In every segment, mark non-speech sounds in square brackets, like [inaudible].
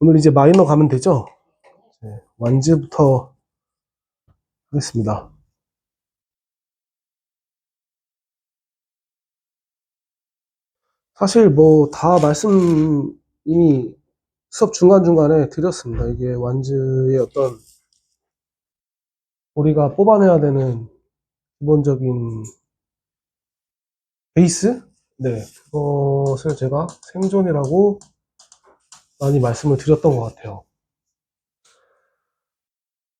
오늘 이제 마이너 가면 되죠? 네, 완즈부터 하겠습니다. 사실 뭐 다 말씀 이미 수업 중간중간에 드렸습니다. 이게 완즈의 어떤 우리가 뽑아내야 되는 기본적인 베이스? 네, 그것을 제가 생존이라고 많이 말씀을 드렸던 것 같아요.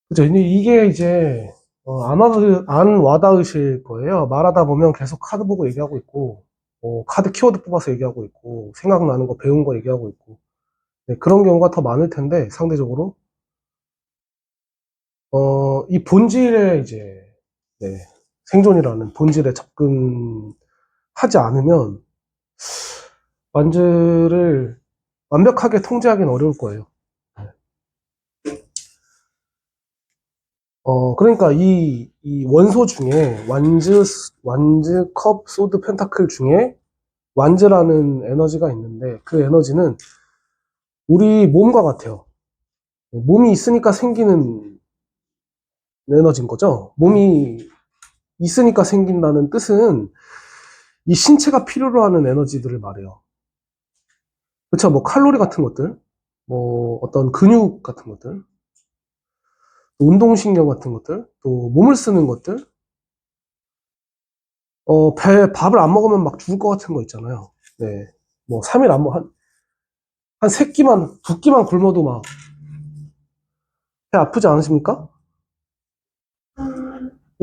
그죠? 이게 이제 어, 안, 와닿, 안 와닿으실 거예요. 말하다 보면 계속 카드 보고 얘기하고 있고, 어, 카드 키워드 뽑아서 얘기하고 있고, 생각나는 거 배운 거 얘기하고 있고, 네, 그런 경우가 더 많을 텐데, 상대적으로. 어, 이 본질에 이제, 네, 생존이라는 본질에 접근하지 않으면, 완즈를 완벽하게 통제하기는 어려울 거예요. 어, 그러니까 이, 이 원소 중에 완즈, 완즈, 컵, 소드, 펜타클 중에 완즈라는 에너지가 있는데 그 에너지는 우리 몸과 같아요. 몸이 있으니까 생기는 에너지인 거죠. 몸이 있으니까 생긴다는 뜻은 이 신체가 필요로 하는 에너지들을 말해요. 그쵸? 뭐 칼로리 같은 것들, 뭐 어떤 근육 같은 것들, 또 운동신경 같은 것들, 또 몸을 쓰는 것들, 어, 배, 밥을 안 먹으면 막 죽을 것 같은 거 있잖아요. 네. 뭐, 3일 안 먹, 한, 한 3끼만, 2끼만 굶어도 막, 배 아프지 않으십니까?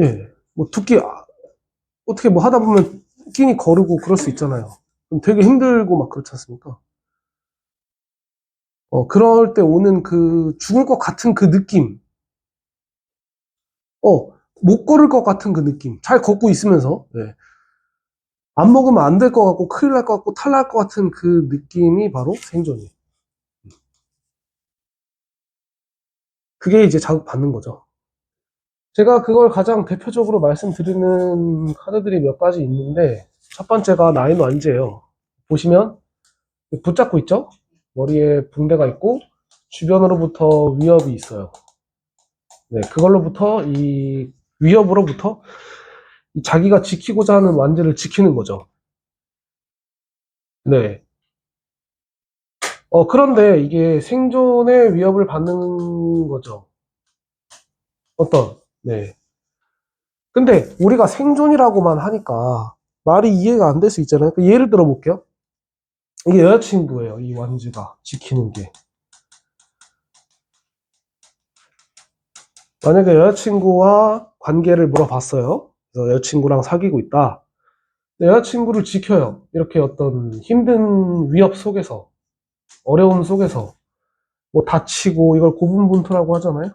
예. 뭐, 두 끼, 아, 어떻게 뭐 하다 보면 끼니 거르고 그럴 수 있잖아요. 되게 힘들고 막 그렇지 않습니까? 어, 그럴 때 오는 그 죽을 것 같은 그 느낌. 어, 못 걸을 것 같은 그 느낌. 잘 걷고 있으면서, 예. 안 먹으면 안 될 것 같고, 큰일 날 것 같고, 탈날 것 같은 그 느낌이 바로 생존이에요. 그게 이제 자극받는 거죠. 제가 그걸 가장 대표적으로 말씀드리는 카드들이 몇 가지 있는데, 첫 번째가 나인 완즈예요. 보시면, 붙잡고 있죠? 머리에 붕대가 있고, 주변으로부터 위협이 있어요. 네, 그걸로부터 이 위협으로부터 이 자기가 지키고자 하는 완즈를 지키는 거죠. 네. 어, 그런데 이게 생존의 위협을 받는 거죠. 어떤, 네. 근데 우리가 생존이라고만 하니까 말이 이해가 안 될 수 있잖아요. 그 예를 들어 볼게요. 이게 여자친구예요. 이 완즈가 지키는 게. 만약에 여자친구와 관계를 물어봤어요. 그래서 여자친구랑 사귀고 있다. 여자친구를 지켜요. 이렇게 어떤 힘든 위협 속에서, 어려움 속에서, 뭐 다치고 이걸 고분분투라고 하잖아요.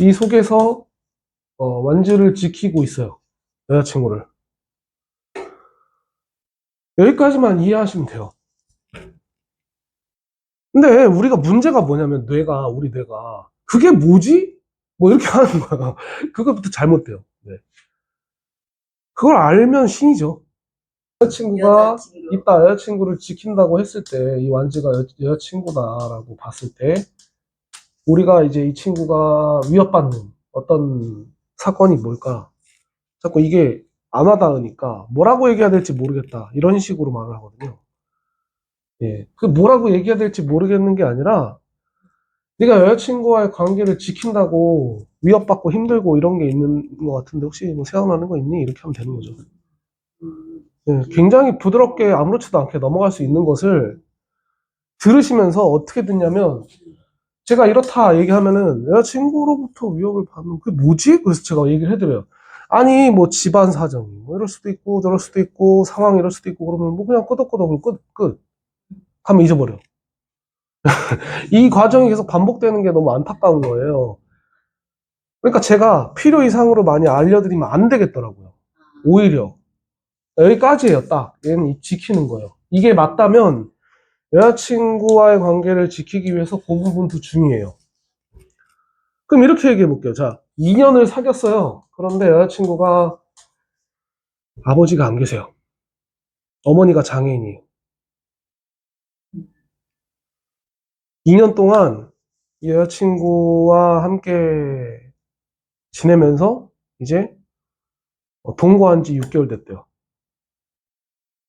이 속에서 어, 완주를 지키고 있어요. 여자친구를. 여기까지만 이해하시면 돼요. 근데 우리가 문제가 뭐냐면 뇌가 우리 뇌가 그게 뭐지? 뭐 이렇게 [laughs] 하는 거야. 그것부터 잘못돼요. 네. 그걸 알면 신이죠. 여자친구가 여자친구. 있다 여자친구를 지킨다고 했을 때 이 완지가 여, 여자친구다라고 봤을 때 우리가 이제 이 친구가 위협받는 어떤 사건이 뭘까? 자꾸 이게 안 와닿으니까 뭐라고 얘기해야 될지 모르겠다 이런 식으로 말을 하거든요. 예, 그 뭐라고 얘기해야 될지 모르겠는 게 아니라 네가 여자친구와의 관계를 지킨다고 위협받고 힘들고 이런 게 있는 것 같은데 혹시 뭐 생각나는 거 있니? 이렇게 하면 되는 거죠. 음, 예, 굉장히 부드럽게 아무렇지도 않게 넘어갈 수 있는 것을 들으시면서 어떻게 듣냐면 제가 이렇다 얘기하면은 여자친구로부터 위협을 받는 그게 뭐지? 그래서 제가 얘기를 해드려요. 아니 뭐 집안 사정이 뭐 이럴 수도 있고 저럴 수도 있고 상황이 이럴 수도 있고 그러면 뭐 그냥 끄덕끄덕 끝, 끝. 하면 잊어버려. [laughs] 이 과정이 계속 반복되는 게 너무 안타까운 거예요. 그러니까 제가 필요 이상으로 많이 알려드리면 안 되겠더라고요. 오히려. 여기까지예요, 딱. 얘는 이- 지키는 거예요. 이게 맞다면 여자친구와의 관계를 지키기 위해서 고분분투 중이에요. 그럼 이렇게 얘기해 볼게요. 자, 2년을 사귀었어요. 그런데 여자친구가 아버지가 안 계세요. 어머니가 장애인이에요. 2년 동안 이 여자친구와 함께 지내면서 이제 어, 동거한 지 6개월 됐대요.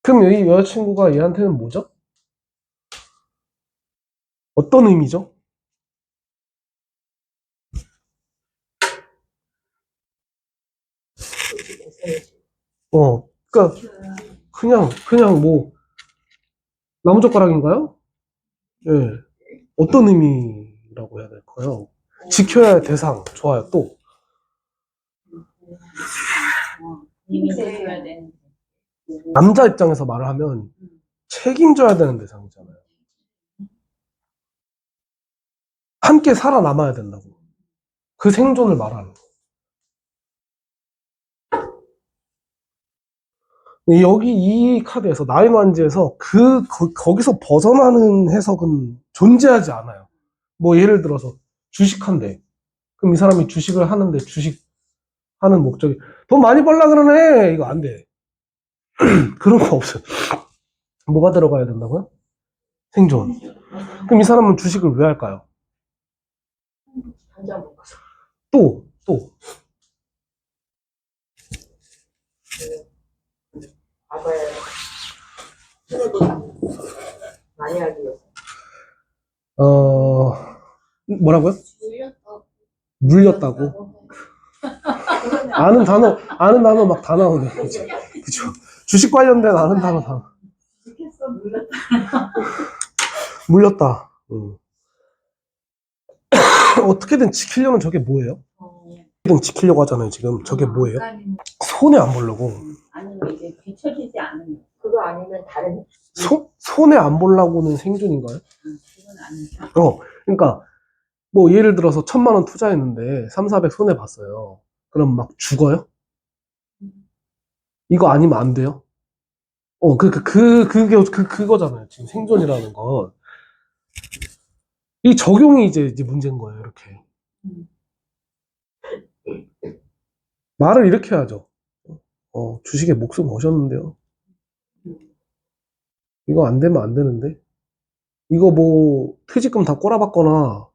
그럼 이 여자친구가 얘한테는 뭐죠? 어떤 의미죠? 어, 그니까, 그냥, 그냥 뭐, 나무젓가락인가요? 예. 어떤 의미라고 해야 될까요? 지켜야 할 대상. 좋아요. 또. 남자 입장에서 말을 하면 책임져야 되는 대상이잖아요. 함께 살아남아야 된다고. 그 생존을 말하는 거. 여기 이 카드에서 나인완지에서 그 거, 기서 벗어나는 해석은 존재하지 않아요. 뭐 예를 들어서 주식한대. 그럼 이 사람이 주식을 하는데 주식 하는 목적이 돈 많이 벌라 그러네. 이거 안 돼. [clears throat] 그런 거 없어요. [clears throat] 뭐가 들어가야 된다고요? 생존. 그럼 이 사람은 주식을 왜 할까요? 또, 또. 알아야 그래도 많이 하기 위해서. 어, 뭐라고요? 물렸다고. 아는 단어, 아는 단어 막 다 나오네. 그죠? 그죠? 주식 관련된 아는 단어 다. 죽겠어, 물렸다. 물렸다. 음. [coughs] 어떻게든 지키려면 저게 뭐예요? 어떻게든 지키려고 하잖아요, 지금. 저게 뭐예요? 손해 안 보려고. 아니면 이제 뒤처지지 않으면. 그거 아니면 다른. 손, 손해 안 보려고는 생존인가요? 음, 그건 아니죠. 어, 그러니까, 뭐, 예를 들어서 천만 원 투자했는데, 3, 400 손해 봤어요. 그럼 막 죽어요? 이거 아니면 안 돼요? 어, 그, 그, 그, 그게, 그, 그거잖아요. 지금 생존이라는 건. 이 적용이 이제, 이제 문제인 거예요, 이렇게. 음. 말을 이렇게 하죠. 어, 주식에 목숨 거셨는데요. 이거 안 되면 안 되는데. 이거 뭐, 퇴직금 다 꼬라박거나,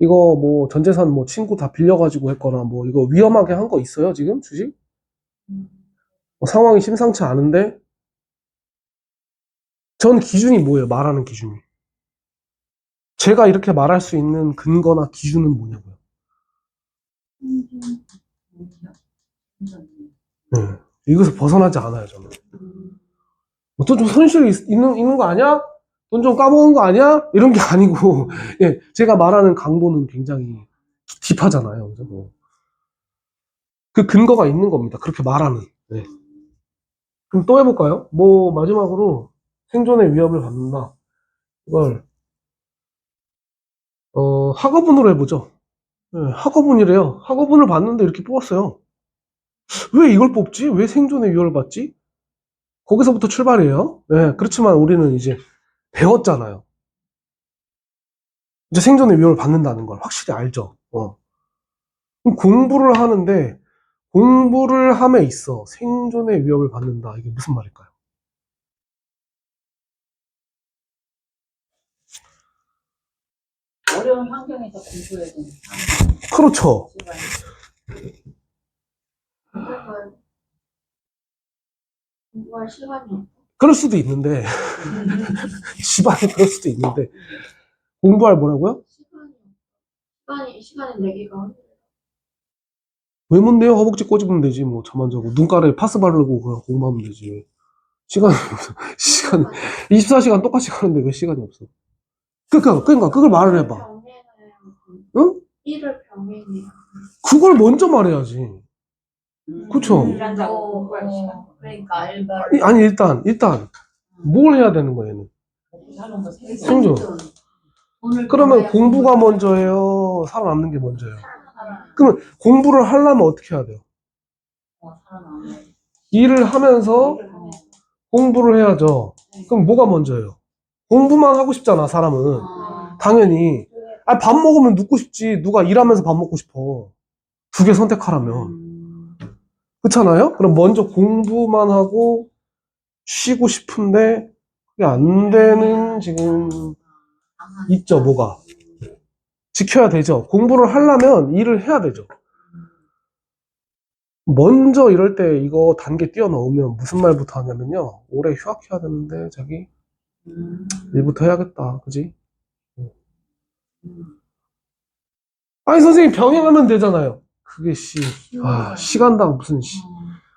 이거 뭐 전재산 뭐 친구 다 빌려가지고 했거나 뭐 이거 위험하게 한 거 있어요 지금 주식? 뭐 상황이 심상치 않은데 전 기준이 뭐예요 말하는 기준이 제가 이렇게 말할 수 있는 근거나 기준은 뭐냐고요 네. 이것을 벗어나지 않아요 저는 어떤 좀 손실이 있- 있는, 있는 거 아니야? 돈 좀 까먹은 거 아니야? 이런 게 아니고 [laughs] 예, 제가 말하는 강도는 굉장히 딥하잖아요. 그죠? 뭐. 그 근거가 있는 겁니다. 그렇게 말하는. 네. 그럼 또 해볼까요? 뭐, 마지막으로 생존의 위협을 받는다. 이걸, 어, 학어분으로 해보죠. 네, 학어분이래요. 학어분을 봤는데 이렇게 뽑았어요. 왜 이걸 뽑지? 왜 생존의 위협을 받지? 거기서부터 출발이에요. 네, 그렇지만 우리는 이제 배웠잖아요. 이제 생존의 위협을 받는다는 걸 확실히 알죠. 어. 공부를 하는데 공부를 함에 있어 생존의 위협을 받는다. 이게 무슨 말일까요? 어려운 환경에서 공부해야 되는. 그렇죠. 공부할 시간이 없어. 그럴 수도 있는데 [laughs] 집안에 그럴 수도 있는데 공부할 뭐라고요? 시간이. 시간이, 시간을 내기가 힘들어. 왜 뭔데요? 허벅지 꼬집으면 되지 뭐 저만 자고 눈가에 파스 바르고 그냥 공부하면 되지. 시간이 없어. [laughs] 시간 24시간 똑같이 가는데 왜 시간이 없어? 그러니까 그러니까 그걸 말을 해봐. 병행을 응? 일을 병행해요. 그걸 먼저 말해야지. 그쵸. 일한다고 공부할 시간. 그러니까 알바. 아니, 아니, 일단 일단 뭘 해야 되는 거예요? 얘는? 먹고 사는 거 생존. 그러면 공부가 먼저예요? 살아남는 게 먼저예요? 그러면 공부를 하려면 어떻게 해야 돼요? 어. 일을 하면서 어. 공부를 해야죠. 그럼 뭐가 먼저예요? 공부만 하고 싶잖아, 사람은. 아. 당연히. 아, 밥 먹으면 눕고 싶지. 누가 일하면서 밥 먹고 싶어. 두 개 선택하라면. 음. 그렇잖아요? 그럼 먼저 공부만 하고 쉬고 싶은데 그게 안 되는 지금 있죠, 뭐가. 지켜야 되죠. 공부를 하려면 일을 해야 되죠. 먼저 이럴 때 이거 단계 뛰어넘으면 무슨 말부터 하냐면요. 올해 휴학해야 되는데, 자기. 음. 일부터 해야겠다. 그지? 아니, 선생님 병행하면 되잖아요. 그게 씨, 아, 시간당 무슨 씨,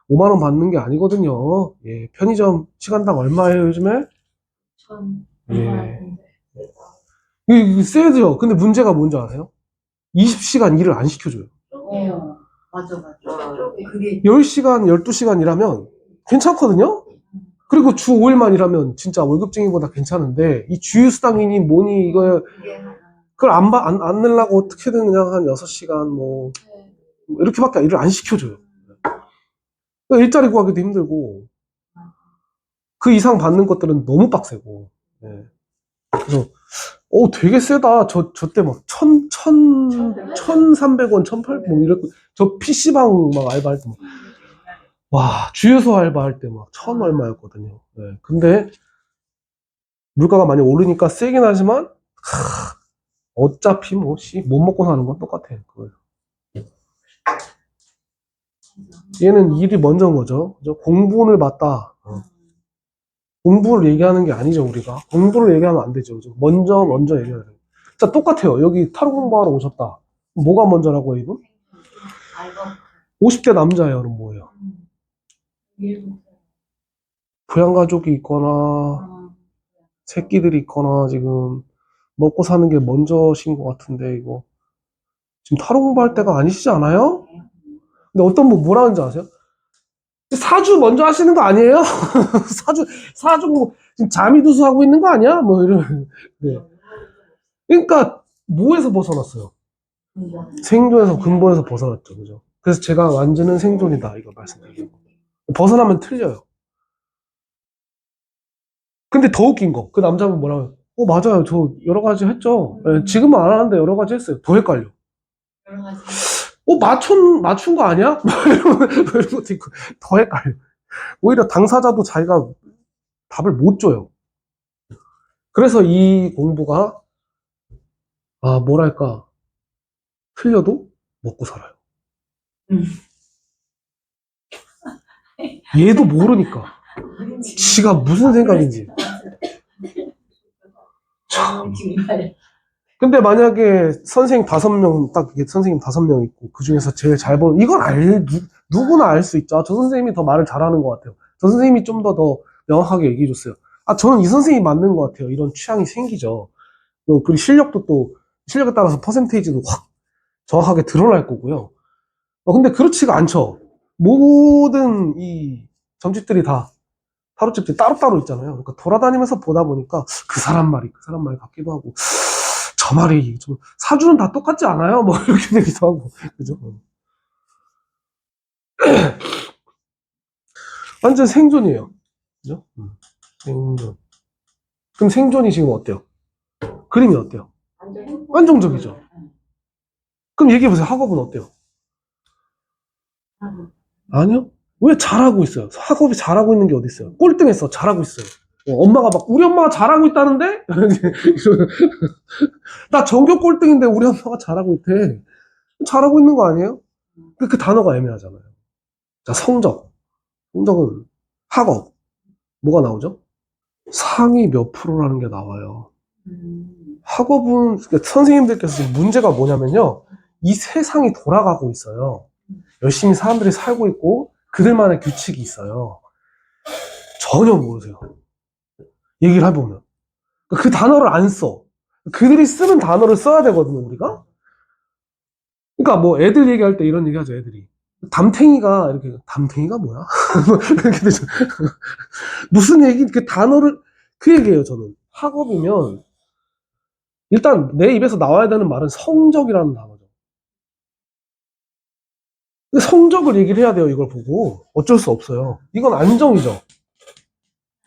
5만원 받는 게 아니거든요. 예, 편의점 시간당 얼마예요, 요즘에? 천. 예. 이거, 이거 세죠? 근데 문제가 뭔지 아세요? 20시간 일을 안 시켜줘요. 어. 맞아 맞아. 그게 10시간, 12시간 일하면 괜찮거든요? 그리고 주 5일만 일하면 진짜 월급쟁이보다 괜찮은데, 이 주휴수당이니 뭐니, 이거. 그걸 안, 봐- 안, 안 내려고 어떻게든 그냥 한 6시간 뭐, 뭐 이렇게밖에 일을 안 시켜줘요. 그러니까 일자리 구하기도 힘들고, 그 이상 받는 것들은 너무 빡세고, 예. 그래서, 오, 되게 세다. 저, 저 때 막, 천, 천, 천삼백 원, 천팔백, 뭐, 이렇게, 저 PC방 막 알바할 때 막, 와, 주유소 알바할 때 막, 천 얼마였거든요. 예. 근데, 물가가 많이 오르니까 세긴 하지만, 하, 어차피 뭐, 씨, 못 먹고 사는 건 똑같아. 그거. 얘는 일이 먼저인 거죠. 공부를 맞다. 어. 공부를 얘기하는 게 아니죠, 우리가. 공부를 얘기하면 안 되죠. 그죠? 먼저, 먼저 얘기해야 돼요. 자, 똑같아요. 여기 타로 공부하러 오셨다. 뭐가 먼저라고, 이분? 알바. 50대 남자예요, 그럼 뭐예요? 부양가족이 있거나, 어. 새끼들이 있거나, 지금, 먹고 사는 게 먼저신 것 같은데, 이거. 지금 타로 공부할 때가 아니시지 않아요? 근데 어떤 분 뭐라는지 아세요? 사주 먼저 하시는 거 아니에요? [laughs] 사주, 사주 뭐, 지금 자미두수 하고 있는 거 아니야? 뭐, 이런. 네. 그러니까, 뭐에서 벗어났어요? 생존에서, 근본에서 벗어났죠. 그죠? 그래서 제가 완전은 생존이다. 이거 말씀드리는 거. 벗어나면 틀려요. 근데 더 웃긴 거. 그 남자분 뭐라고, 어, 맞아요. 저 여러 가지 했죠. 예, 지금은 안 하는데 여러 가지 했어요. 더 헷갈려. 여러 가지. 어, 맞춘, 맞춘 거 아니야? [laughs] 뭐 이런, 것도 있고, 더 헷갈려. 오히려 당사자도 자기가 답을 못 줘요. 그래서 이 공부가, 아, 뭐랄까, 틀려도 먹고 살아요. 음. 얘도 모르니까. 지가 무슨 생각인지. 정말. 근데 만약에 선생님 다섯 명, 딱 선생님 다섯 명 있고, 그 중에서 제일 잘 보는, 이건 알, 누, 누구나 알 수 있죠. 아, 저 선생님이 더 말을 잘하는 것 같아요. 저 선생님이 좀더더 명확하게 얘기해 줬어요. 아, 저는 이 선생님이 맞는 것 같아요. 이런 취향이 생기죠. 또 그리고 실력도 또, 실력에 따라서 퍼센테이지도 확 정확하게 드러날 거고요. 어, 근데 그렇지가 않죠. 모든 이 점집들이 다 타로집들이 따로따로 있잖아요. 그러니까 돌아다니면서 보다 보니까 그 사람 말이 그 사람 말 같기도 하고, 저 말이 좀 사주는 다 똑같지 않아요? 뭐 [laughs] 이렇게 되기도 하고 그죠? [clears throat] 완전 생존이에요, 그죠? 음, 생존. 그럼 생존이 지금 어때요? 그림이 어때요? 안정적이죠. 그럼 얘기해 보세요. 학업은 어때요? 아니요. 왜 잘하고 있어요? 학업이 잘하고 있는 게 어디 있어요? 꼴등했어. 잘하고 있어요. 어, 엄마가 막 우리 엄마가 잘하고 있다는데? [laughs] 나 전교 꼴등인데 우리 엄마가 잘하고 있대. 잘하고 있는 거 아니에요? 그, 그 단어가 애매하잖아요. 자, 성적. 성적은 학업. 뭐가 나오죠? 상위 몇 프로라는 게 나와요. 음. 학업은 그러니까 선생님들께서 문제가 뭐냐면요. 이 세상이 돌아가고 있어요. 열심히 사람들이 살고 있고 그들만의 규칙이 있어요. 전혀 모르세요. 얘기를 해보면. 그 단어를 안 써. 그들이 쓰는 단어를 써야 되거든요, 우리가. 그러니까 뭐 애들 얘기할 때 이런 얘기 하죠, 애들이. 담탱이가 이렇게 담탱이가 뭐야? [laughs] 이렇게 되죠. [laughs] 무슨 얘기 그 단어를 그 얘기예요, 저는. 학업이면 일단 내 입에서 나와야 되는 말은 성적이라는 단어죠. 성적을 얘기를 해야 돼요, 이걸 보고. 어쩔 수 없어요. 이건 안정이죠.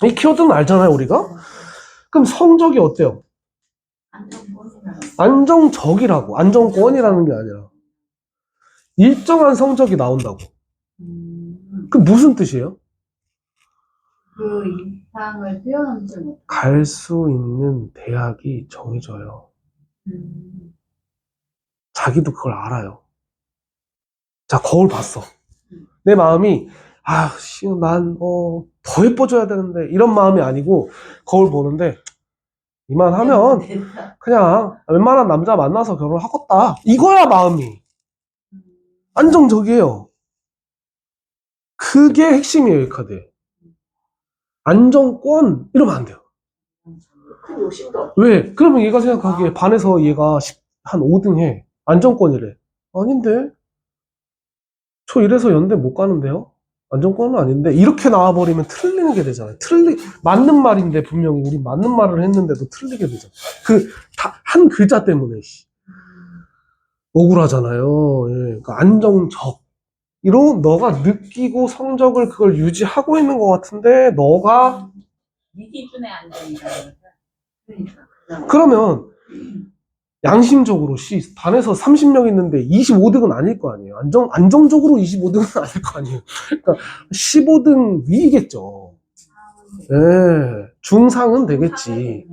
이 키워드는 알잖아요, 우리가? 그럼 성적이 어때요? 안정적이라고. 안정권이라는 게 아니라. 일정한 성적이 나온다고. 음. 그 무슨 뜻이에요? 그 이상을 뛰어넘지 못. 갈 수 있는 대학이 정해져요. 음. 자기도 그걸 알아요. 자, 거울 봤어. 내 마음이, 아, 씨, 난, 어, 더 예뻐져야 되는데, 이런 마음이 아니고, 거울 보는데, 이만하면, 됐다. 그냥, 웬만한 남자 만나서 결혼하겠다. 이거야, 마음이. 음. 안정적이에요. 그게 핵심이에요, 이 카드. 안정권, 이러면 안 돼요. 큰 욕심도 없 왜? 그러면 얘가 생각하기에 반에서 얘가 10, 한 5등 해. 안정권이래. 아닌데? 저 이래서 연대 못 가는데요? 안정권은 아닌데? 이렇게 나와버리면 틀리는 게 되잖아요. 틀리, 맞는 말인데 분명히 우리 맞는 말을 했는데도 틀리게 되잖아. 그, 다, 한 글자 때문에, 씨. 억울하잖아요. 예. 그러니까 안정적. 이런, 너가 느끼고 성적을 그걸 유지하고 있는 것 같은데, 너가, 네 기준의 안정이다. 그러니까. 그러면, 양심적으로 씨 반에서 30명 있는데 25등은 아닐 거 아니에요. 안정 안정적으로 25등은 [laughs] 아닐 거 아니에요. 그러니까 15등 위겠죠. 예. 중상은 되겠지.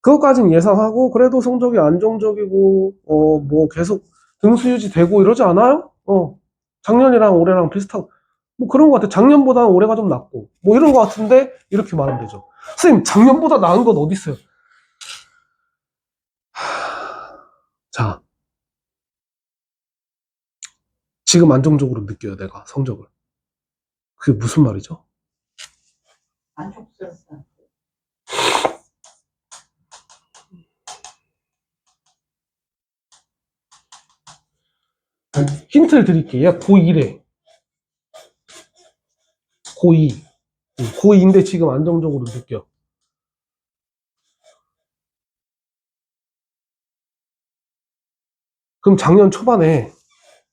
그것까지는 예상하고 그래도 성적이 안정적이고 어 뭐 계속 등수 유지되고 이러지 않아요? 어. 작년이랑 올해랑 비슷하고 뭐 그런 것 같아. 작년보다 올해가 좀 낫고 뭐 이런 것 같은데 이렇게 말하면 되죠. 선생님 작년보다 나은 건 어디 있어요? 자, 지금 안정적으로 느껴요, 내가 성적을. 그게 무슨 말이죠? 만족스럽다. 힌트를 드릴게요. 얘가 고2래. 고2. 고2인데 지금 안정적으로 느껴. 그럼 작년 초반에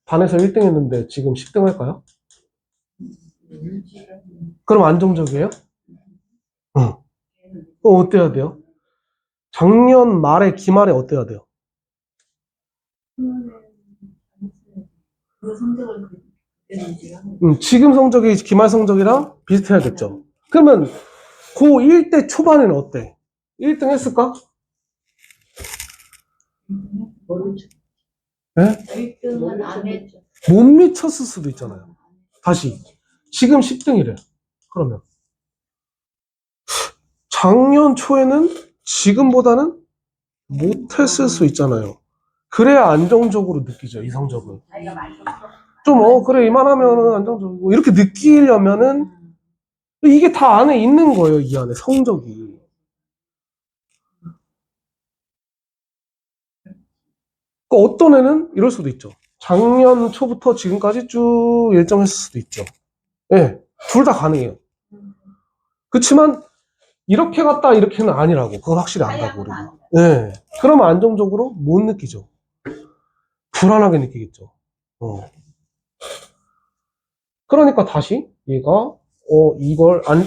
반에서 1등 했는데 지금 10등 할까요? 그럼 안정적이에요? 응. 어, 어때야 돼요? 작년 말에 기말에 어때야 돼요? 유지하는 음, 지금 성적이 기말 성적이랑 비슷해야겠죠. 그러면 고1 때 초반에는 어때? 1등 했을까? 네? 1등은 안 했죠. 못 미쳤을 수도 있잖아요. 다시. 지금 10등이래. 그러면. 작년 초에는 지금보다는 못했을 수 있잖아요. 그래야 안정적으로 느끼죠, 이 성적은. 자기가 만족스럽다. 좀, 어, 그래, 이만하면은 안정적이고. 이렇게 느끼려면은 이게 다 안에 있는 거예요, 이 안에 성적이. 그 어떤 애는 이럴 수도 있죠. 작년 초부터 지금까지 쭉 일정했을 수도 있죠. 예, 둘다 가능해요. 그렇지만 이렇게 갔다 이렇게는 아니라고. 그건 확실히 안다고 우리가. 아니다. 예. 그러면 안정적으로 못 느끼죠. 불안하게 느끼겠죠. 어. 그러니까 다시 얘가 어 이걸 안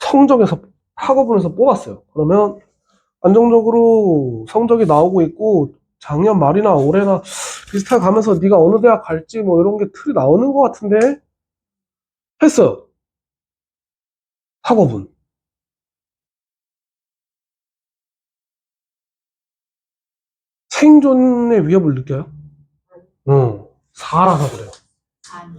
성적에서 학업분에서 뽑았어요. 그러면 안정적으로 성적이 나오고 있고 작년 말이나 올해나 비슷하게 가면서 네가 어느 대학 갈지 뭐 이런 게 틀이 나오는 것 같은데 했어요. 학업은 생존의 위협을 느껴요? 응, 4라서 그래요. 아니.